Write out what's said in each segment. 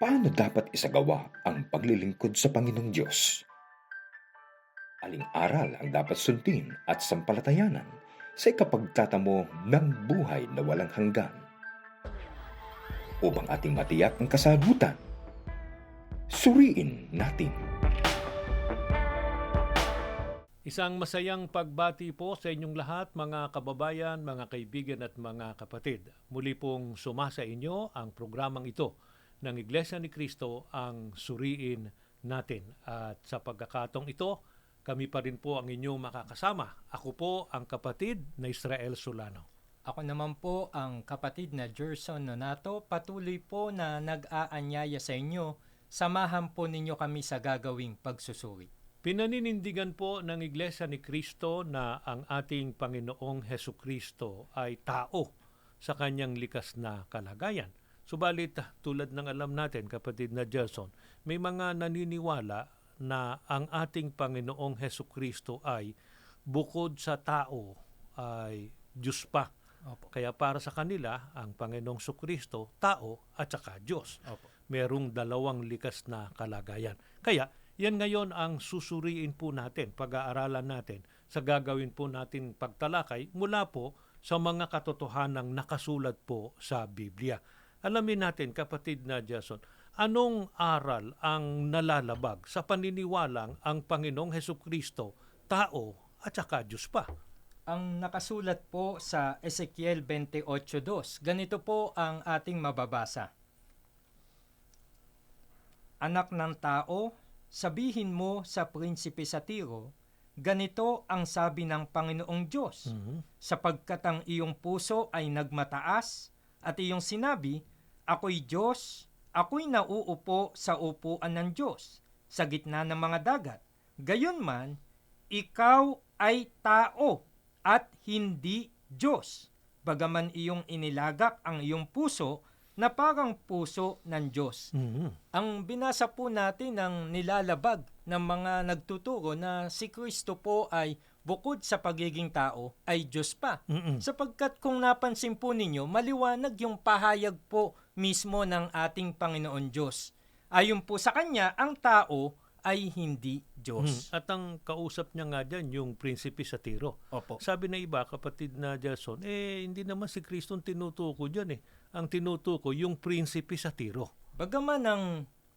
Paano dapat isagawa ang paglilingkod sa Panginoong Diyos? Aling aral ang dapat sundin at sampalatayanan sa ikapagtatamo ng buhay na walang hanggan? Upang ating matiyak ang kasagutan, suriin natin. Isang masayang pagbati po sa inyong lahat, mga kababayan, mga kaibigan at mga kapatid. Muli pong sumasa inyo ang programang ito ng Iglesia ni Cristo ang suriin natin. At sa pagkakatong ito, kami pa rin po ang inyong makakasama. Ako po ang kapatid na Israel Solano. Ako naman po ang kapatid na Gerson Nonato. Patuloy po na nag-aanyaya sa inyo. Samahan po ninyo kami sa gagawing pagsusuri. Pinaninindigan po ng Iglesia ni Cristo na ang ating Panginoong Heso Kristo ay tao sa kanyang likas na kalagayan. Subalit, tulad ng alam natin, kapatid na Gerson, may mga naniniwala na ang ating Panginoong Heso Kristo ay bukod sa tao ay Diyos pa. Opo. Kaya para sa kanila, ang Panginoong Kristo, tao at saka Diyos. Opo. Merong dalawang likas na kalagayan. Kaya, yan ngayon ang susuriin po natin, pag-aaralan natin sa gagawin po natin pagtalakay mula po sa mga katotohanang nakasulat po sa Biblia. Alamin natin, kapatid na Jason, anong aral ang nalalabag sa paniniwalang ang Panginoong Heso Kristo, tao at saka Diyos pa? Ang nakasulat po sa Ezekiel 28.2, ganito po ang ating mababasa. Anak ng tao, sabihin mo sa prinsipe sa Tiro, ganito ang sabi ng Panginoong Diyos, sapagkat ang iyong puso ay nagmataas at iyong sinabi, Ako'y Diyos, ako'y nauupo sa upuan ng Diyos, sa gitna ng mga dagat. Gayunman, ikaw ay tao at hindi Diyos. Bagaman iyong inilagak ang iyong puso na parang puso ng Diyos. Ang binasa po natin ng nilalabag ng mga nagtuturo na si Kristo po ay bukod sa pagiging tao ay Diyos pa. Mm-mm. Sapagkat kung napansin po ninyo, maliwanag yung pahayag po mismo ng ating Panginoon Diyos. Ayon po sa Kanya, ang tao ay hindi Diyos. At ang kausap niya nga dyan, yung prinsipe sa tiro. Opo. Sabi na iba, kapatid na Jason, eh hindi naman si Kristo ang tinutuko dyan eh. Ang tinutuko, yung prinsipe sa tiro. Bagaman ang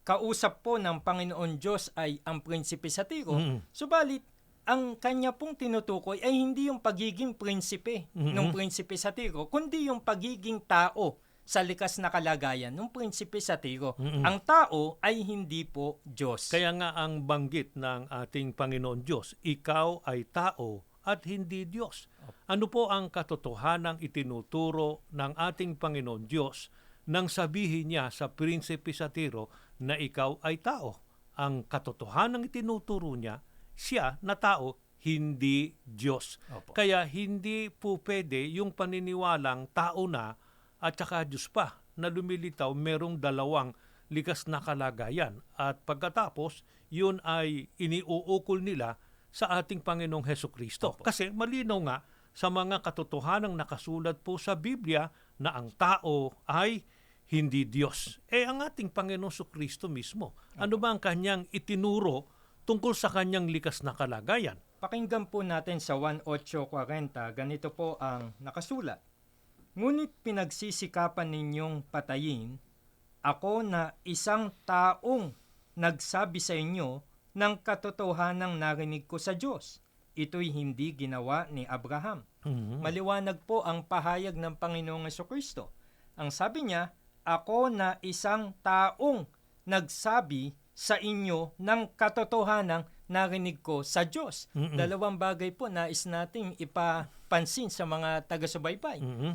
kausap po ng Panginoon Diyos ay ang prinsipe sa tiro, Mm. subalit ang kanya pong tinutukoy ay hindi yung pagiging prinsipe Mhm. ng prinsipe sa tiro, kundi yung pagiging tao sa likas na kalagayan ng prinsipe sa tiro. Mhm. Ang tao ay hindi po Diyos. Kaya nga ang banggit ng ating Panginoon Diyos, ikaw ay tao at hindi Diyos. Ano po ang katotohanang itinuturo ng ating Panginoon Diyos nang sabihin niya sa prinsipe sa tiro na ikaw ay tao? Ang katotohanang itinuturo niya, siya na tao, hindi Diyos. Opo. Kaya hindi po pwede yung paniniwalang tao na at saka Diyos pa na lumilitaw merong dalawang likas na kalagayan at pagkatapos yun ay iniuukol nila sa ating Panginoong Heso Kristo. Kasi malinaw nga sa mga katotohanang nakasulat po sa Biblia na ang tao ay hindi Diyos. Eh ang ating Panginoong Heso Kristo mismo, ano ba ang kanyang itinuro tungkol sa kanyang likas na kalagayan? Pakinggan po natin sa 1840, ganito po ang nakasulat. Ngunit pinagsisikapan ninyong patayin ako na isang taong nagsabi sa inyo ng katotohanang narinig ko sa Diyos. Ito'y hindi ginawa ni Abraham. Maliwanag po ang pahayag ng Panginoong Kristo. Ang sabi niya, ako na isang taong nagsabi sa inyo ng katotohanang narinig ko sa Diyos. Mm-mm. Dalawang bagay po nais nating ipapansin sa mga taga-subaybay. Mhm.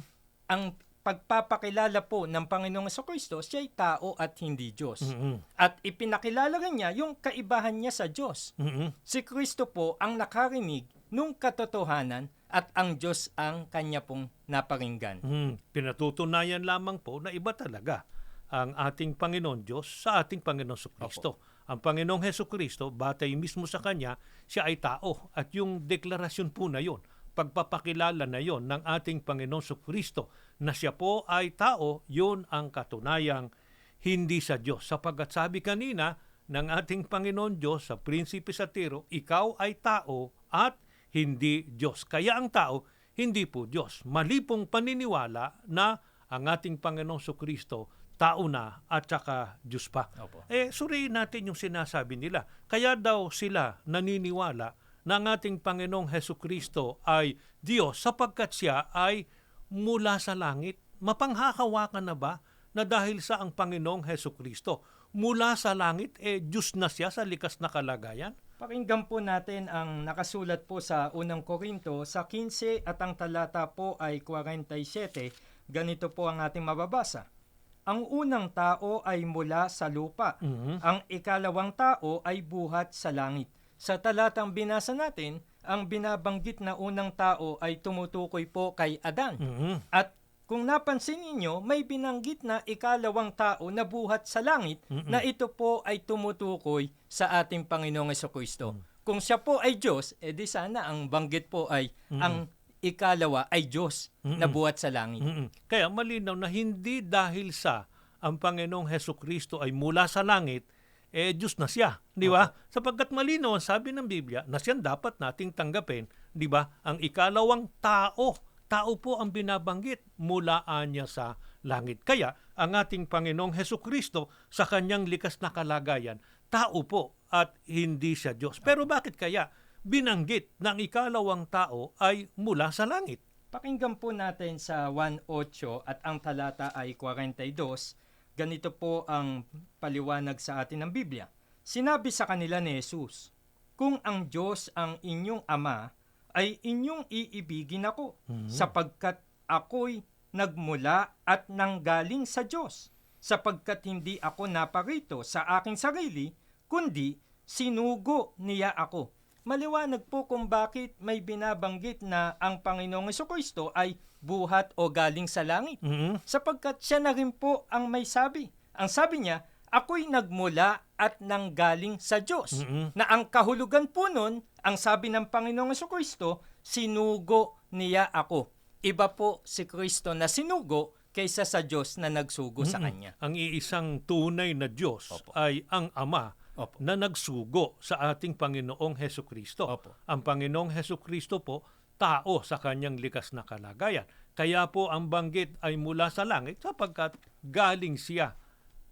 Ang pagpapakilala po ng Panginoong Kristo, siya ay tao at hindi Diyos. Mhm. At ipinakilala rin niya yung kaibahan niya sa Diyos. Mhm. Si Kristo po ang nakarinig nung katotohanan at ang Diyos ang kanya pong naparinggan. Hmm, pinatutunayan lamang po na iba talaga ang ating Panginoon Diyos sa ating Panginoon Kristo. Ang Panginoong Heso Kristo, batay mismo sa Kanya, siya ay tao. At yung deklarasyon po na yon, pagpapakilala na yon ng ating Panginoong Kristo na siya po ay tao, yun ang katunayang hindi sa Diyos. Sapagkat sabi kanina ng ating Panginoon Diyos sa Prinsipe sa Tiro, ikaw ay tao at hindi Diyos. Kaya ang tao, hindi po Diyos. Mali pong paniniwala na ang ating Panginoong Kristo tao na at saka Diyos pa. Opo. Eh, suriin natin yung sinasabi nila. Kaya daw sila naniniwala na ang ating Panginoong Heso Kristo ay Diyos sapagkat siya ay mula sa langit. Mapanghakawakan na ba na dahil sa ang Panginoong Heso Kristo mula sa langit, eh Diyos na siya sa likas na kalagayan? Pakinggan po natin ang nakasulat po sa unang Korinto sa 15 at ang talata po ay 47. Ganito po ang ating mababasa. Ang unang tao ay mula sa lupa. Mhm. Ang ikalawang tao ay buhat sa langit. Sa talatang binasa natin, ang binabanggit na unang tao ay tumutukoy po kay Adan. Mhm. At kung napansin ninyo, may binanggit na ikalawang tao na buhat sa langit Mm-mm. na ito po ay tumutukoy sa ating Panginoong Kristo. Kung siya po ay Diyos, edi sana ang banggit po ay ang ikalawa ay Diyos na Mm-mm. buhat sa langit. Mm-mm. Kaya malinaw na hindi dahil sa ang Panginoong Heso Kristo ay mula sa langit, eh Diyos na siya, di ba? Sapagkat malinaw ang sabi ng Biblia na siyan dapat nating tanggapin, di ba? Ang ikalawang tao, tao po ang binabanggit mula niya sa langit. Kaya ang ating Panginoong Heso Kristo sa kanyang likas na kalagayan, tao po at hindi siya Diyos. Pero bakit kaya binanggit na ang ikalawang tao ay mula sa langit? Pakinggan po natin sa 1.8 at ang talata ay 42. Ganito po ang paliwanag sa atin ng Biblia. Sinabi sa kanila ni Jesus, Kung ang Diyos ang inyong ama, ay inyong iibigin ako, sapagkat ako'y nagmula at nanggaling sa Diyos, sapagkat hindi ako naparito sa aking sarili, kundi sinugo niya ako maliwanag po kung bakit may binabanggit na ang Panginoong Kristo ay buhat o galing sa langit. Mhm. Sapagkat siya na rin po ang may sabi. Ang sabi niya, ako'y nagmula at nanggaling sa Diyos. Mhm. Na ang kahulugan po nun, ang sabi ng Panginoong Kristo, sinugo niya ako. Iba po si Kristo na sinugo kaysa sa Diyos na nagsugo sa Mm-mm. Kanya. Ang iisang tunay na Diyos Opo. ay ang Ama Opo. na nagsugo sa ating Panginoong Heso Kristo. Opo. Ang Panginoong Heso Kristo po, tao sa kanyang likas na kalagayan. Kaya po ang banggit ay mula sa langit sapagkat galing siya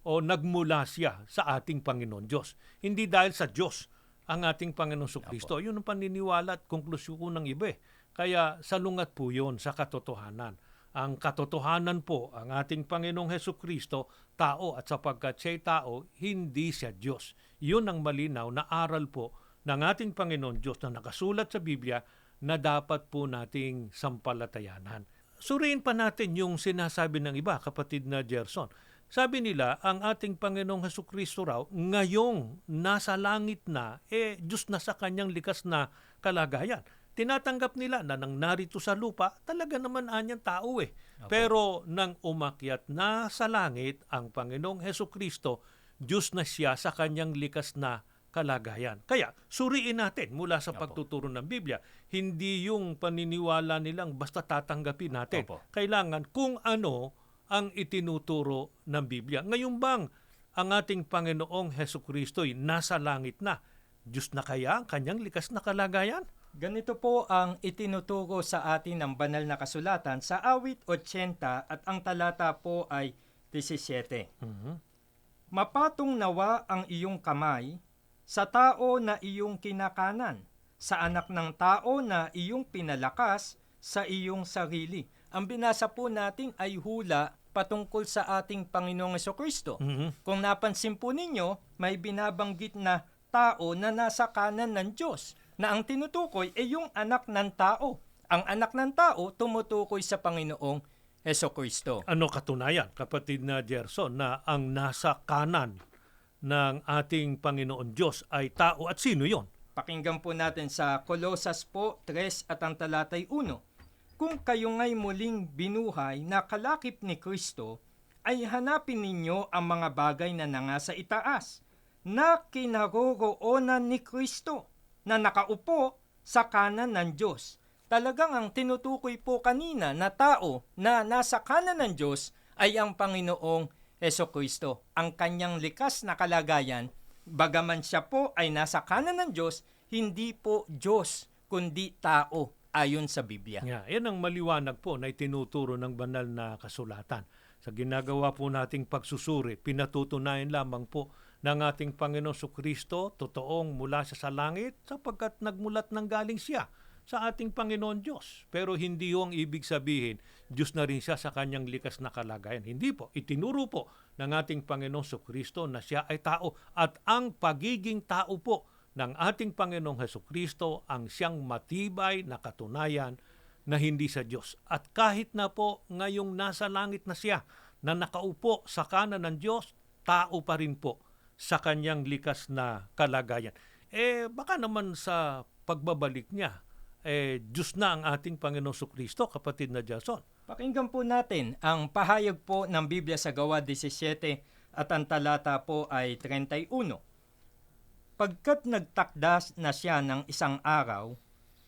o nagmula siya sa ating Panginoon Diyos. Hindi dahil sa Diyos ang ating Panginoong Heso Kristo. Yun ang paniniwala at konklusyon ng iba. eh. Kaya salungat po yun sa katotohanan. Ang katotohanan po, ang ating Panginoong Heso Kristo, tao at sapagkat siya'y tao, hindi siya Diyos. Yun ang malinaw na aral po ng ating Panginoon Diyos na nakasulat sa Biblia na dapat po nating sampalatayanan. Suriin pa natin yung sinasabi ng iba, kapatid na Gerson. Sabi nila, ang ating Panginoong Heso Kristo raw, ngayong nasa langit na, eh, Diyos na sa kanyang likas na kalagayan. Tinatanggap nila na nang narito sa lupa, talaga naman anyang tao eh. Pero nang umakyat na sa langit, ang Panginoong Heso Kristo, Diyos na siya sa kanyang likas na kalagayan. Kaya, suriin natin mula sa Opo. pagtuturo ng Biblia, hindi yung paniniwala nilang basta tatanggapin natin. Opo. Kailangan kung ano ang itinuturo ng Biblia. Ngayon bang ang ating Panginoong Heso Kristo'y nasa langit na? Diyos na kaya ang kanyang likas na kalagayan? Ganito po ang itinuturo sa atin ng banal na kasulatan sa awit 80 at ang talata po ay 17. Mhm. Mapatong nawa ang iyong kamay sa tao na iyong kinakanan, sa anak ng tao na iyong pinalakas sa iyong sarili. Ang binasa po natin ay hula patungkol sa ating Panginoong Kristo. Mhm. Kung napansin po ninyo, may binabanggit na tao na nasa kanan ng Diyos na ang tinutukoy ay yung anak ng tao. Ang anak ng tao tumutukoy sa Panginoong Heso Kristo. Ano katunayan, kapatid na Gerson, na ang nasa kanan ng ating Panginoon Diyos ay tao at sino yon? Pakinggan po natin sa Kolosas po 3 at ang talatay 1. Kung kayo nga'y muling binuhay na kalakip ni Kristo, ay hanapin ninyo ang mga bagay na nangasa itaas, na kinaroroonan ni Kristo, na nakaupo sa kanan ng Diyos. Talagang ang tinutukoy po kanina na tao na nasa kanan ng Diyos ay ang Panginoong Heso Kristo. Ang kanyang likas na kalagayan, bagaman siya po ay nasa kanan ng Diyos, hindi po Diyos, kundi tao ayon sa Biblia. Yeah, yan ang maliwanag po na itinuturo ng banal na kasulatan. Sa ginagawa po nating pagsusuri, pinatutunayan lamang po ng ating Panginoon Kristo, totoong mula siya sa langit, sapagkat nagmulat ng galing siya sa ating Panginoon Diyos. Pero hindi yung ibig sabihin, Diyos na rin siya sa kanyang likas na kalagayan. Hindi po. Itinuro po ng ating Panginoon Kristo na siya ay tao at ang pagiging tao po ng ating Panginoong Heso Kristo ang siyang matibay na katunayan na hindi sa Diyos. At kahit na po ngayong nasa langit na siya, na nakaupo sa kanan ng Diyos, tao pa rin po sa kanyang likas na kalagayan. Eh, baka naman sa pagbabalik niya, eh, Diyos na ang ating Panginoong Kristo, kapatid na Jason. Pakinggan po natin ang pahayag po ng Biblia sa Gawa 17 at ang talata po ay 31. Pagkat nagtakdas na siya ng isang araw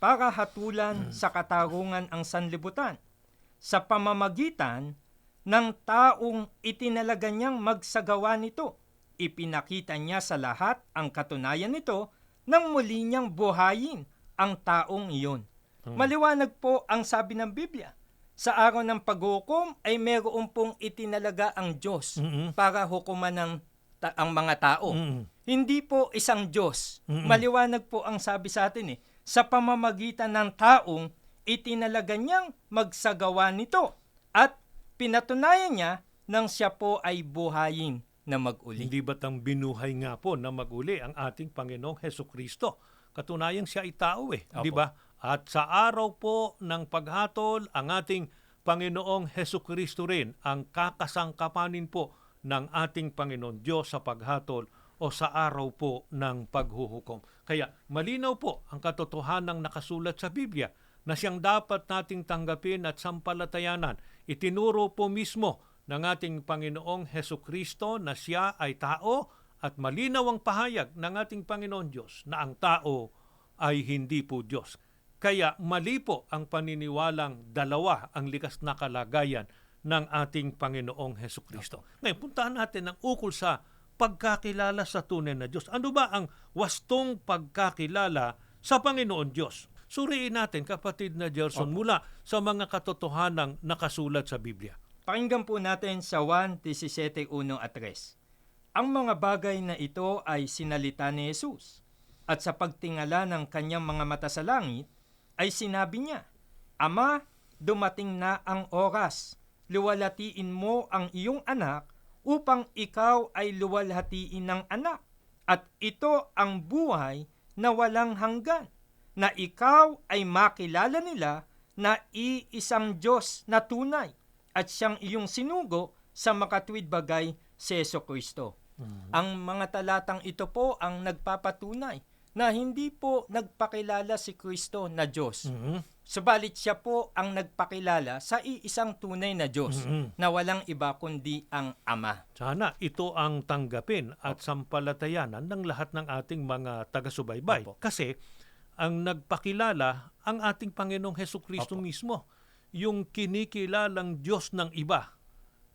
para hatulan sa katarungan ang sanlibutan sa pamamagitan ng taong itinalaga niyang magsagawa nito. Ipinakita niya sa lahat ang katunayan nito nang muli niyang buhayin ang taong iyon. Maliwanag po ang sabi ng Biblia. Sa araw ng paghukom ay meron pong itinalaga ang Diyos Mm-mm. para hukuman ng ta- ang mga tao. Mm. Hindi po isang Diyos. Mm-mm. Maliwanag po ang sabi sa atin eh. Sa pamamagitan ng taong itinalaga niyang magsagawa nito at pinatunayan niya nang siya po ay buhayin na maguli. Hindi ba't ang binuhay nga po na maguli ang ating Panginoong Heso Kristo? Katunayan siya ay tao eh, Opo. di ba? At sa araw po ng paghatol, ang ating Panginoong Heso Kristo rin ang kakasangkapanin po ng ating Panginoon Diyos sa paghatol o sa araw po ng paghuhukom. Kaya malinaw po ang katotohanang nakasulat sa Biblia na siyang dapat nating tanggapin at sampalatayanan. Itinuro po mismo ng ating Panginoong Heso Kristo na siya ay tao at malinaw ang pahayag ng ating Panginoon Diyos na ang tao ay hindi po Diyos. Kaya mali po ang paniniwalang dalawa ang likas na kalagayan ng ating Panginoong Heso Kristo. Ngayon, puntahan natin ang ukol sa pagkakilala sa tunay na Diyos. Ano ba ang wastong pagkakilala sa Panginoon Diyos? Suriin natin, kapatid na Gerson, mula sa mga katotohanang nakasulat sa Biblia. Pakinggan po natin sa 1, 17, 1 at 3. Ang mga bagay na ito ay sinalita ni Jesus. At sa pagtingala ng kanyang mga mata sa langit, ay sinabi niya, Ama, dumating na ang oras. Luwalatiin mo ang iyong anak upang ikaw ay luwalhatiin ng anak. At ito ang buhay na walang hanggan, na ikaw ay makilala nila na iisang Diyos na tunay at siyang iyong sinugo sa makatwid bagay si Yeso Kristo. Ang mga talatang ito po ang nagpapatunay na hindi po nagpakilala si Kristo na Diyos. Mhm. Subalit siya po ang nagpakilala sa iisang tunay na Diyos Mhm. na walang iba kundi ang Ama. Sana ito ang tanggapin at sampalatayanan ng lahat ng ating mga taga-subaybay. Opo. Kasi ang nagpakilala ang ating Panginoong Heso Kristo mismo. Yung kinikilalang Diyos ng iba.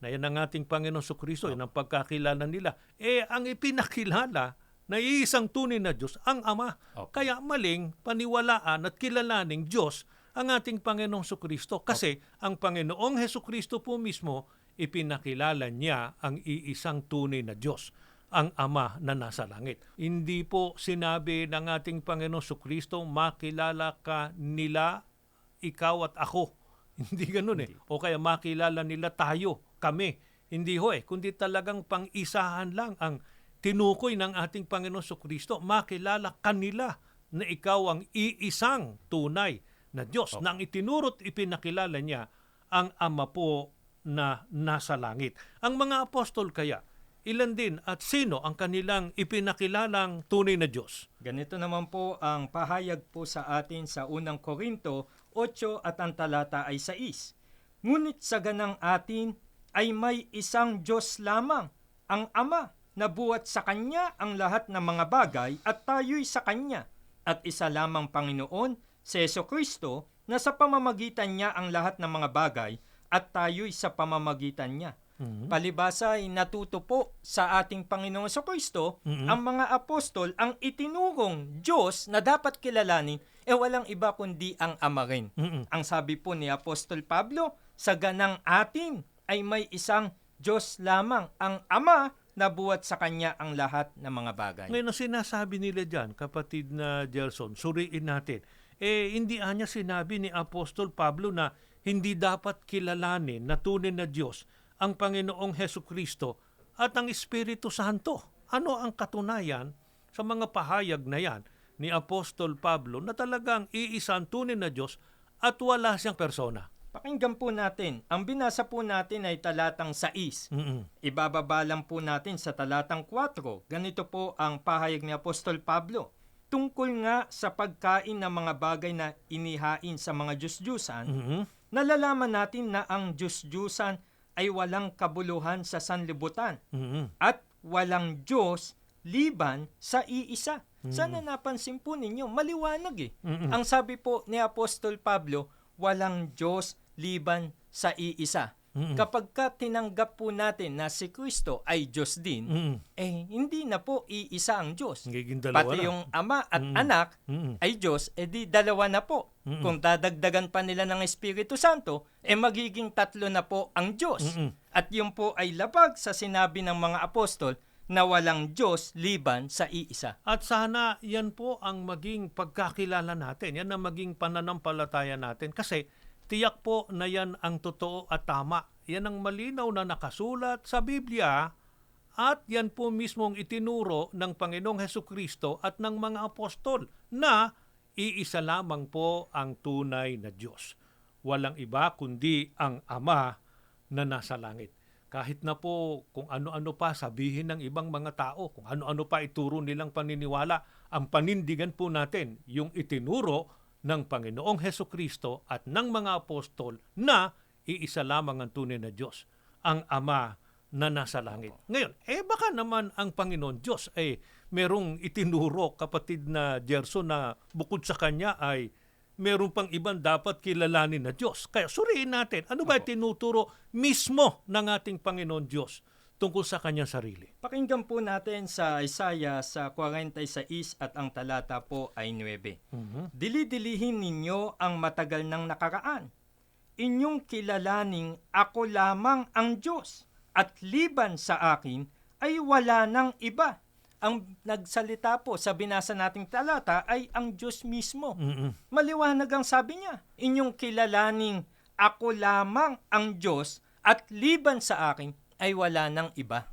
Na yan ang ating Panginoong Heso Kristo, yan ang pagkakilala nila. Eh, ang ipinakilala na iisang tunay na Diyos, ang Ama. Opo. Kaya maling paniwalaan at kilalaning Diyos ang ating Panginoong Kristo. Kasi ang Panginoong Heso Kristo po mismo, ipinakilala niya ang iisang tunay na Diyos, ang Ama na nasa langit. Hindi po sinabi ng ating Panginoong Heso Kristo, makilala ka nila, ikaw at ako. Hindi ganun eh. O kaya makilala nila tayo, kami. Hindi ho eh, kundi talagang pang-isahan lang ang tinukoy ng ating Panginoon Heso Kristo. Makilala kanila na ikaw ang iisang tunay na Diyos na ang itinurot ipinakilala niya ang Ama po na nasa langit. Ang mga apostol kaya, ilan din at sino ang kanilang ipinakilalang tunay na Diyos? Ganito naman po ang pahayag po sa atin sa unang Korinto 8 at ang talata ay 6. Ngunit sa ganang atin ay may isang Diyos lamang, ang Ama, na buhat sa Kanya ang lahat ng mga bagay at tayo'y sa Kanya. At isa lamang Panginoon, si Yeso Kristo, na sa pamamagitan niya ang lahat ng mga bagay at tayo'y sa pamamagitan niya. Mhm. Palibasa ay natuto po sa ating Panginoong sa Kristo Mhm. ang mga apostol ang itinurong Diyos na dapat kilalanin eh walang iba kundi ang Ama rin. Mm-mm. Ang sabi po ni Apostol Pablo, sa ganang atin ay may isang Diyos lamang, ang Ama na buwat sa Kanya ang lahat ng mga bagay. Ngayon, ang sinasabi nila dyan, kapatid na Gerson, suriin natin. Eh, hindi anya sinabi ni Apostol Pablo na hindi dapat kilalanin na tunay na Diyos ang Panginoong Heso Kristo at ang Espiritu Santo. Ano ang katunayan sa mga pahayag na yan ni Apostol Pablo na talagang iisa ang tunay na Diyos at wala siyang persona? Pakinggan po natin, ang binasa po natin ay talatang 6. Mm-mm. Ibababa lang po natin sa talatang 4. Ganito po ang pahayag ni Apostol Pablo. Tungkol nga sa pagkain ng mga bagay na inihain sa mga Diyos-Diyusan, Mhm. nalalaman natin na ang Diyos-Diyusan ay walang kabuluhan sa sanlibutan Mhm. at walang Diyos liban sa iisa. Sana napansin po ninyo, maliwanag eh. Mm-mm. Ang sabi po ni Apostol Pablo, walang Diyos liban sa iisa. Mm-mm. Kapag ka tinanggap po natin na si Kristo ay Diyos din, Mm-mm. eh hindi na po iisa ang Diyos. Nagiging dalawa Pati na. yung ama at Mm. anak Mm-mm. ay Diyos, eh di dalawa na po. Mm-mm. Kung dadagdagan pa nila ng Espiritu Santo, eh magiging tatlo na po ang Diyos. Mm-mm. At yun po ay labag sa sinabi ng mga apostol na walang Diyos liban sa iisa. At sana yan po ang maging pagkakilala natin. Yan ang maging pananampalataya natin. Kasi tiyak po na yan ang totoo at tama. Yan ang malinaw na nakasulat sa Biblia at yan po mismo ang itinuro ng Panginoong Heso Kristo at ng mga apostol na iisa lamang po ang tunay na Diyos. Walang iba kundi ang Ama na nasa langit. Kahit na po kung ano-ano pa sabihin ng ibang mga tao, kung ano-ano pa ituro nilang paniniwala, ang panindigan po natin yung itinuro ng Panginoong Heso Kristo at ng mga apostol na iisa lamang ang tunay na Diyos, ang Ama na nasa langit. Ngayon, eh baka naman ang Panginoon Diyos ay merong itinuro kapatid na Gerson na bukod sa kanya ay meron pang ibang dapat kilalanin na Diyos. Kaya suriin natin, ano ba tinuturo mismo ng ating Panginoon Diyos tungkol sa kanyang sarili? Pakinggan po natin sa Isaiah sa 46 at ang talata po ay 9. Mhm. Dilidilihin ninyo ang matagal ng nakaraan. Inyong kilalaning ako lamang ang Diyos at liban sa akin ay wala nang iba. Ang nagsalita po sa binasa nating talata ay ang Diyos mismo. Mhm. Maliwanag ang sabi niya. Inyong kilalaning ako lamang ang Diyos at liban sa akin ay wala nang iba.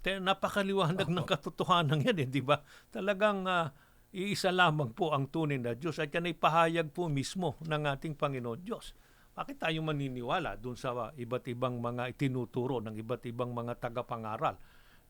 Te, napakaliwanag ng katotohanan yan, eh, di ba? Talagang ah, iisa lamang po ang tunay na Diyos at yan ay pahayag po mismo ng ating Panginoon Diyos. Bakit tayo maniniwala dun sa ah, iba't ibang mga itinuturo ng iba't ibang mga tagapangaral?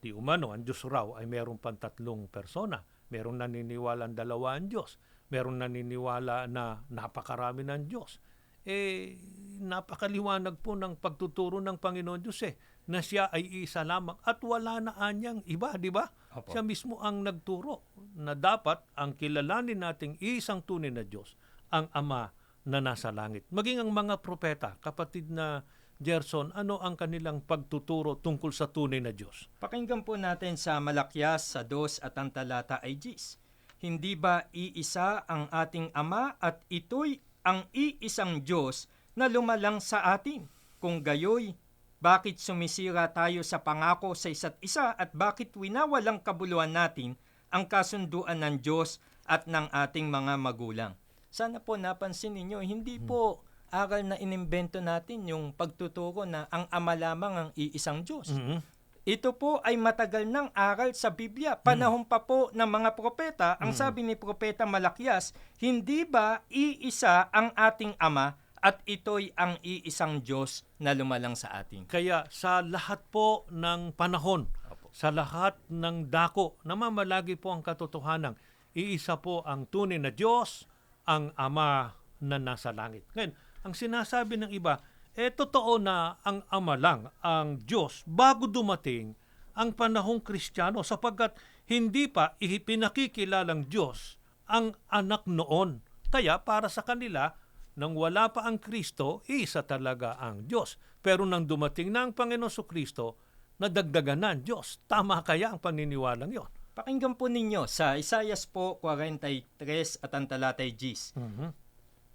Di umano, ang Diyos raw ay meron pang tatlong persona. Meron naniniwala ang dalawa ang Diyos. Meron naniniwala na napakarami ng Diyos. Eh, napakaliwanag po ng pagtuturo ng Panginoon Diyos eh, na siya ay isa lamang at wala na anyang iba, di ba? Siya mismo ang nagturo na dapat ang kilalanin nating isang tunay na Diyos, ang Ama na nasa langit. Maging ang mga propeta, kapatid na Gerson, ano ang kanilang pagtuturo tungkol sa tunay na Diyos? Pakinggan po natin sa Malakyas sa 2 at ang talata ay Gis. Hindi ba iisa ang ating Ama at ito'y ang iisang Diyos na lumalang sa atin? Kung gayoy, bakit sumisira tayo sa pangako sa isa't isa at bakit winawalang kabuluhan natin ang kasunduan ng Diyos at ng ating mga magulang? Sana po napansin ninyo, hindi po aral na inimbento natin yung pagtuturo na ang Ama lamang ang iisang Diyos. Mhm. Ito po ay matagal ng aral sa Biblia. Panahon pa po ng mga propeta, ang sabi ni Propeta Malakyas, hindi ba iisa ang ating Ama at ito'y ang iisang Diyos na lumalang sa atin? Kaya sa lahat po ng panahon, Opo. sa lahat ng dako, namamalagi po ang katotohanan. Iisa po ang tunay na Diyos, ang Ama na nasa langit. Ngayon, ang sinasabi ng iba, eh totoo na ang Ama lang, ang Diyos, bago dumating ang panahong Kristiyano sapagkat hindi pa ipinakikilalang Diyos ang anak noon. Kaya para sa kanila, nang wala pa ang Kristo, isa talaga ang Diyos. Pero nang dumating na ang Panginoon Kristo, nadagdagan na ang Diyos. Tama kaya ang paniniwalang yon? Pakinggan po ninyo sa Isayas po 43 at ang talatay Gs.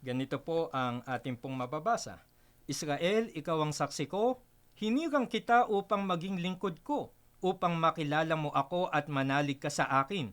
Ganito po ang ating pong mababasa. Israel, ikaw ang saksi ko, hinirang kita upang maging lingkod ko, upang makilala mo ako at manalig ka sa akin.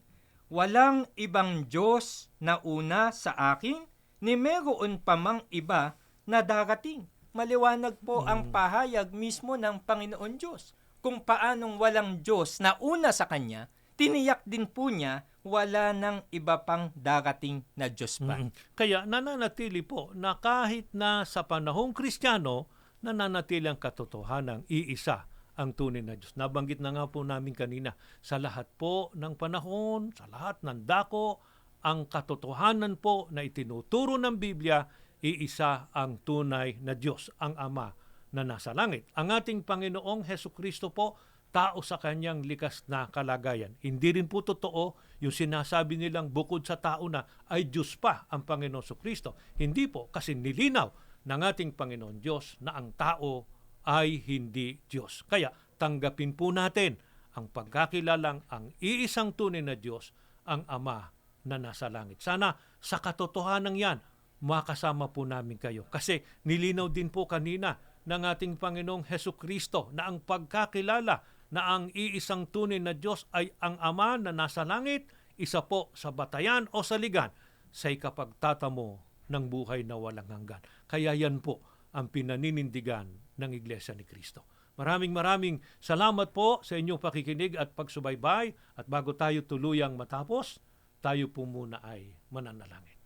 Walang ibang Diyos na una sa akin, ni meron pa mang iba na darating. Maliwanag po ang pahayag mismo ng Panginoon Diyos. Kung paanong walang Diyos na una sa Kanya, tiniyak din po niya wala nang iba pang darating na Diyos pa. Mm. Kaya nananatili po na kahit na sa panahong Kristiyano, nananatili ang katotohanan iisa ang tunay na Diyos. Nabanggit na nga po namin kanina, sa lahat po ng panahon, sa lahat ng dako, ang katotohanan po na itinuturo ng Biblia, iisa ang tunay na Diyos, ang Ama na nasa langit. Ang ating Panginoong Heso Kristo po, tao sa kanyang likas na kalagayan. Hindi rin po totoo yung sinasabi nilang bukod sa tao na ay Diyos pa ang Panginoon sa Kristo. Hindi po kasi nilinaw ng ating Panginoon Diyos na ang tao ay hindi Diyos. Kaya tanggapin po natin ang pagkakilalang ang iisang tunay na Diyos, ang Ama na nasa langit. Sana sa katotohanan yan, makasama po namin kayo. Kasi nilinaw din po kanina ng ating Panginoong Heso Kristo na ang pagkakilala na ang iisang tunay na Diyos ay ang Ama na nasa langit, isa po sa batayan o sa ligan sa ikapagtatamo ng buhay na walang hanggan. Kaya yan po ang pinaninindigan ng Iglesia ni Kristo. Maraming maraming salamat po sa inyong pakikinig at pagsubaybay at bago tayo tuluyang matapos, tayo po muna ay mananalangin.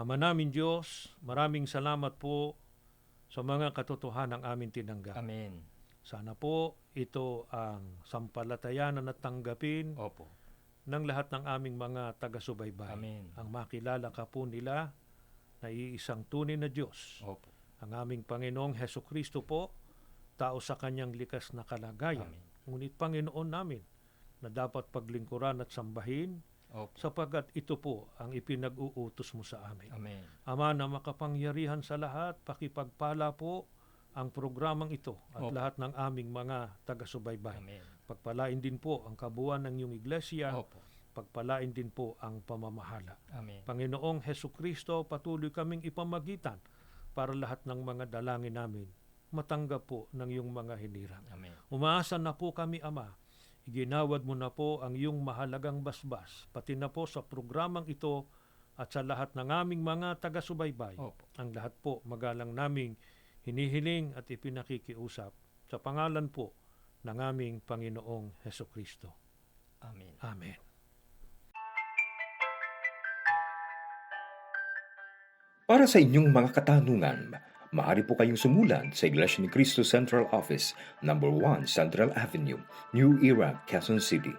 Ama namin Diyos, maraming salamat po sa mga katotohanan amin tinanggap. Amen. Sana po ito ang sampalatayanan at tanggapin Opo. ng lahat ng aming mga taga-subaybay. Amen. Ang makilala ka po nila na iisang tunay na Diyos. Opo. Ang aming Panginoong Heso Kristo po, tao sa kanyang likas na kalagayan. Amen. Ngunit Panginoon namin na dapat paglingkuran at sambahin Opo. sapagkat ito po ang ipinag-uutos mo sa amin. Amen. Ama na makapangyarihan sa lahat, pakipagpala po ang programang ito at Opo. lahat ng aming mga taga-subaybay. Amen. Pagpalain din po ang kabuuan ng iyong iglesia, Opo. pagpalain din po ang pamamahala. Amen. Panginoong Heso Kristo, patuloy kaming ipamagitan para lahat ng mga dalangin namin matanggap po ng iyong mga hinirang. Amen. Umaasa na po kami, Ama. Iginawad mo na po ang iyong mahalagang basbas, pati na po sa programang ito at sa lahat ng aming mga taga-subaybay. Opo. Ang lahat po magalang naming hinihiling at ipinakikiusap sa pangalan po ng aming Panginoong Heso Kristo. Amen. Amen. Para sa inyong mga katanungan, maaari po kayong sumulat sa Iglesia ni Cristo Central Office, Number 1 Central Avenue, New Era, Quezon City.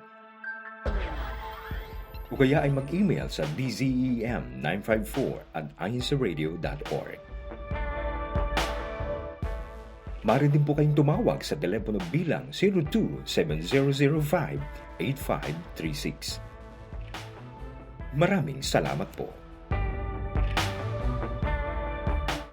O kaya ay mag-email sa E dzem954 at ainsaradio.org. Maaari din po kayong tumawag sa telepono bilang 02-7005-8536. Maraming salamat po.